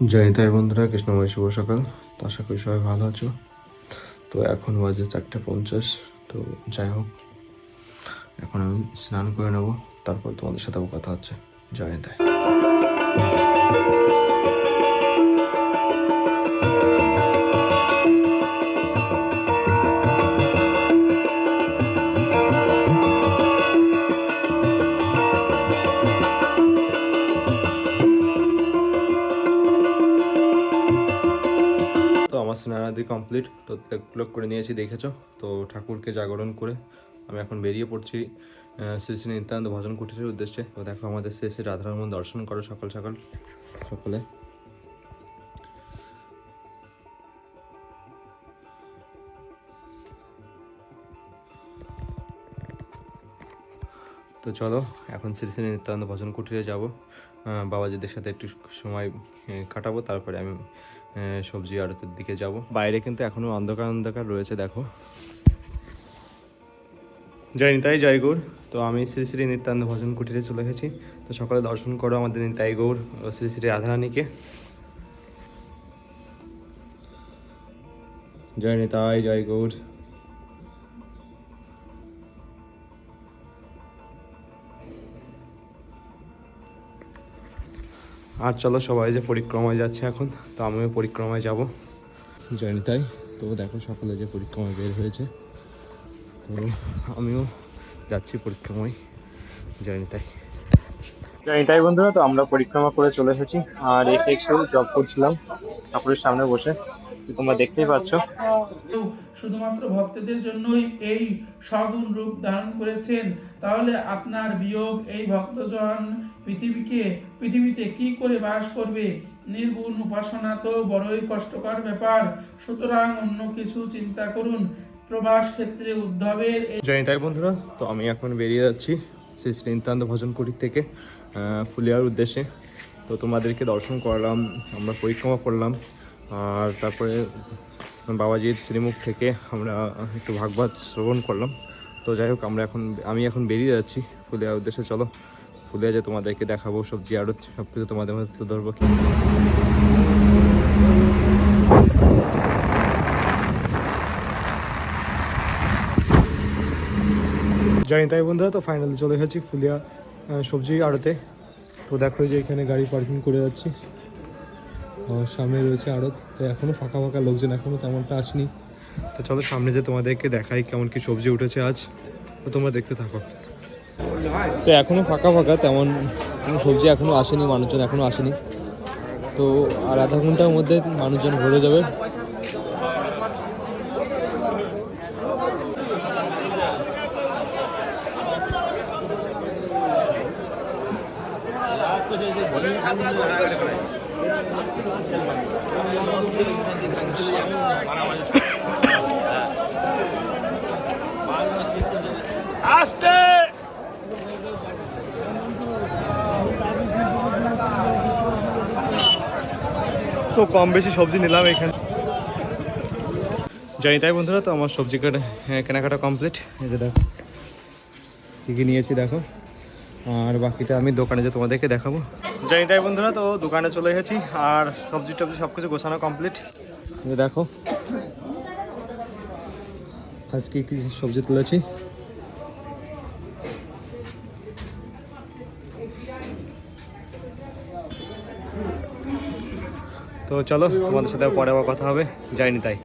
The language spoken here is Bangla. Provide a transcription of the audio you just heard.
জয় তাই বন্ধুরা, কৃষ্ণময় শুভ সকাল। তো আশা করি সবাই ভালো আছো। তো এখন বাজে চারটে পঞ্চাশ। তো যাই হোক, এখন আমি স্নান করে নেব। তারপর তোমাদের সাথেও কথা হচ্ছে। জয় তাই আমার স্নানাদি কমপ্লিট তো প্লগ করে নিয়েছি, দেখেছ? তো ঠাকুরকে জাগরণ করে আমি এখন বেরিয়ে পড়ছি শ্রী শ্রী নিত্যানন্দ ভজন কুটিরের উদ্দেশ্যে। তো দেখো আমাদের শ্রী শ্রী রাধারমন দর্শন করো সকাল সকাল, সকলে। তো চলো, এখন শ্রী শ্রী নিত্যানন্দ ভজন কুটিরে যাব। বাবাজিদের সাথে একটু সময় কাটাবো, তারপরে আমি সবজি আড়তের দিকে যাব। বাইরে কিন্তু এখনও অন্ধকার অন্ধকার রয়েছে, দেখো। জয় নিতাই জয় গৌর তো আমি শ্রী শ্রী নিত্যানন্দ ভজন কুটিরে চলে গেছি তো সকালে দর্শন করো আমাদের নিতাই গৌর ও শ্রী শ্রী রাধারানীকে। জয় নিতাই জয় গৌর আর চলো সবাই যে পরিক্রমায় যাচ্ছে এখন, তো আমিও পরিক্রমায় যাব। জয়নিতাই, তো দেখো সকলে যে পরিক্রমায় বের হয়েছে। তো আমিও যাচ্ছি পরিক্রমায়। জয়নিতাই। তাই বন্ধুরা, তো আমরা পরিক্রমা করে চলে এসেছি। আর একে একটু জব করছিলাম ঠাকুরের সামনে বসে। তোমরা দেখতেই পাচ্ছ। শুধুমাত্র ভক্তদের জন্যই এই সগুণ রূপ ধারণ করেছেন। তাহলে আপনার বিয়োগ এই ভক্তজন পৃথিবীকে, পৃথিবীতে কি করে বাস করবে? নির্গুণ উপাসনা তো বড়ই কষ্টকর ব্যাপার। সুতরাং অন্য কিছু চিন্তা করুন। প্রবাস ক্ষেত্রে উদ্ধবের এই জয়নিতাই বন্ধুরা, তো আমি এখন বেরিয়ে যাচ্ছি শ্রী শ্রী ভজন কুটির থেকে ফুলিয়ার উদ্দেশ্যে। তো তোমাদেরকে দর্শন করলাম, আমরা পরিক্রমা করলাম, আর তারপরে বাবাজির শ্রীমুখ থেকে আমরা একটু ভাগবত শ্রবণ করলাম। তো যাই হোক, আমরা এখন, আমি এখন বেরিয়ে যাচ্ছি। ফুলিয়ার উদ্দেশ্যে চলো। ফুলিয়া যে তোমাদেরকে দেখাবো, সবজি আরও সব কিছু তোমাদের মধ্যে তুলে ধরবো। জয় তাই বন্ধুরা, তো ফাইনালি চলে গেছি ফুলিয়া সবজি, আড়তে। তো দেখো যে এখানে গাড়ি পার্কিং করে যাচ্ছি। সামনে রয়েছে আড়ত। তো এখনও ফাঁকা ফাঁকা লোকজন এখনও তেমনটা আসেনি। তো চলো সামনে যে তোমাদেরকে দেখাই কেমন কি সবজি উঠেছে আজ তো তোমরা দেখতে থাকো। তো এখনও ফাঁকা ফাঁকা তেমন কোনো সবজি এখনও আসেনি মানুষজন এখনও আসেনি। তো আর আধা ঘণ্টার মধ্যে মানুষজন ভরে যাবে। তো কম বেশি সবজি নিলাম এখানে। জানি তাই বন্ধুরা, তো আমার সবজি কেটে কেনাকাটা কমপ্লিট এই যে দেখো, কী কী নিয়েছি দেখো। আর বাকিটা আমি দোকানে যে তোমাদেরকে দেখাবো। জানি তাই বন্ধুরা। তো দোকানে চলে এসেছি আর সবজি টবজি সব কিছু গোছানো কমপ্লিট দেখো। আজকে কি সবজি তুলেছি? তো চলো তোমাদের সাথে পরে আবার কথা হবে। যাইনি তাই।